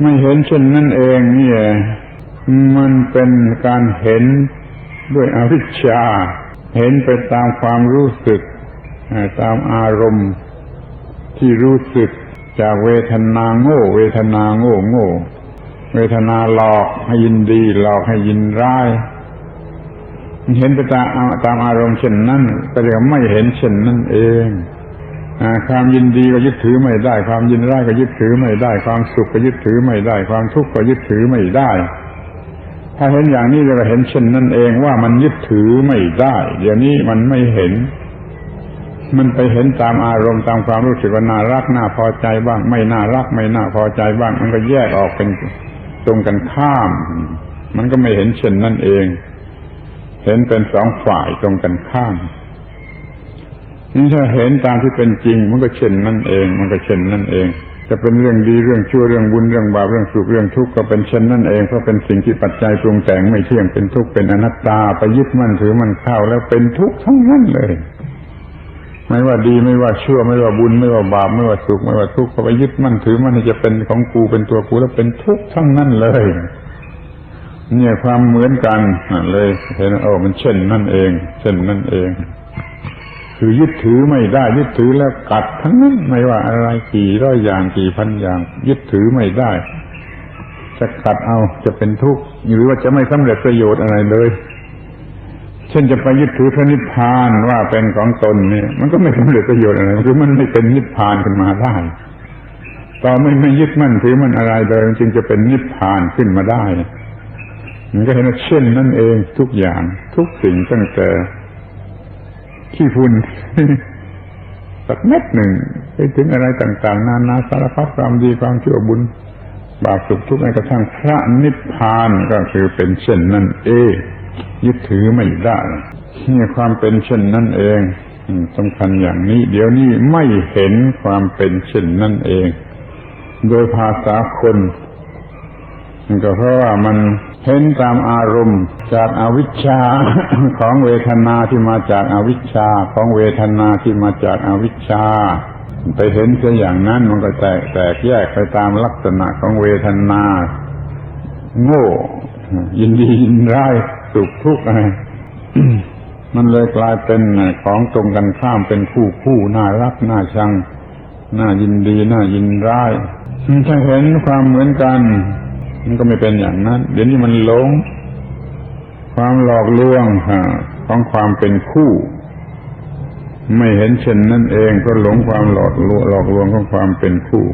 ไม่เห็นเช่นนั่นเองนี่มันเป็นการเห็นด้วยอวิชชา เห็นไปตามความรู้สึก ตามอารมณ์ที่รู้สึกจากเวทนาโง่ เวทนาโง่โง่ เวทนาหลอกให้ยินดีหลอกให้ยินร้าย เห็นไปตามตามอารมณ์เช่นนั้นก็เรียกไม่เห็นเช่นนั้นเอง ความยินดีก็ยึดถือไม่ได้ ความยินร้ายก็ยึดถือไม่ได้ ความสุขก็ยึดถือไม่ได้ ความทุกข์ก็ยึดถือไม่ได้ ถ้าเห็นอย่างนี้เราเห็นเช่นนั่นเองว่ามันยึดถือไม่ได้เดี๋ยวนี้มันไม่เห็น มันไปเห็นตามอารมณ์ตามความรู้สึกว่าน่ารักน่าพอใจบ้าง ไม่น่ารักไม่น่าพอใจบ้าง มันก็แยกออกเป็นตรงกันข้าม มันก็ไม่เห็นเช่นนั่นเอง เห็นเป็นสองฝ่ายตรงกันข้าม นี่ถ้าเห็นตามที่เป็นจริง มันก็เช่นนั่นเอง มันก็เช่นนั่นเอง จะเป็นเรื่องดีเรื่องชั่วเรื่องบุญเรื่องบาปเรื่องสุขเรื่องทุกข์ก็เป็นเช่นนั่นเองเพราะเป็นสิ่งที่ปัจจัยปรุงแต่งไม่เที่ยงเป็นทุกข์เป็นอนัตตาไปยึดมั่นถือมันเข้าแล้วเป็นทุกข์ทั้งนั้นเลย ไม่ว่าดีไม่ว่าชั่วไม่ว่าบุญไม่ว่าบาปไม่ว่าสุขไม่ว่าทุกข์ก็ไปยึดมั่นถือมันจะเป็นของกูเป็นตัวกูแล้วเป็นทุกข์ทั้งนั้นเลยเนี่ยความเหมือนกันเลยเห็นโอ้มันเช่นนั่นเอง เช่นนั่นเอง คือยึดถือไม่ได้ ยึดถือแล้วกัดทั้งนั้นไม่ว่าอะไรกี่ร้อยอย่างกี่พันอย่าง ยึดถือไม่ได้ จะกัดเอาจะเป็นทุกข์หรือว่าจะไม่สำเร็จประโยชน์อะไรเลย เช่นจะไปยึดถือพระนิพพานว่าเป็นของตนเนี่ย มันก็ไม่สำเร็จประโยชน์อะไรคือมันไม่เป็นนิพพานขึ้นมาได้ต่อไม่ไม่ยึดมั่นถือมันอะไรเลยจึงจะเป็นนิพพานขึ้นมาได้มันก็เห็นว่าเช่นนั่นเองทุกอย่างทุกสิ่งตั้งแต่ ขี้ฝุ่นสักเม็ดหนึ่งไปถึงอะไรต่าง ๆ นานาสารพัดความดีความชั่วบุญ บาปสุขทุกข์ในกระทั่งพระนิพพานก็คือเป็นเช่นนั่นเองยึดถือไม่ได้นี่ความเป็นเช่นนั่นเองสำคัญอย่างนี้ เดี๋ยวนี้ไม่เห็นความเป็นเช่นนั่นเอง โดยภาษาคนก็เพราะว่ามันเห็นตามอารมณ์ จากอาวิชชาของเวทนาที่มาจากอาวิชชาของเวทนาที่มาจากอาวิชชา ไปเห็นเสียอย่างนั้นมันก็แตกแตกแยกไปตามลักษณะของเวทนา โง่ ยินดียินร้ายสุขทุกข์อะไรมันเลยกลายเป็นของตรงกันข้ามเป็นคู่คู่น่ารักน่าชังน่ายินดีน่ายินร้ายถ้าเห็นความเหมือนกัน มันก็ไม่เป็นอย่างนั้น เดี๋ยวนี้มันหลง ความหลอกลวงของความเป็นคู่ ไม่เห็นเช่นนั่นเองก็หลงความหลอกลวงหลอกลวงของความเป็นคู่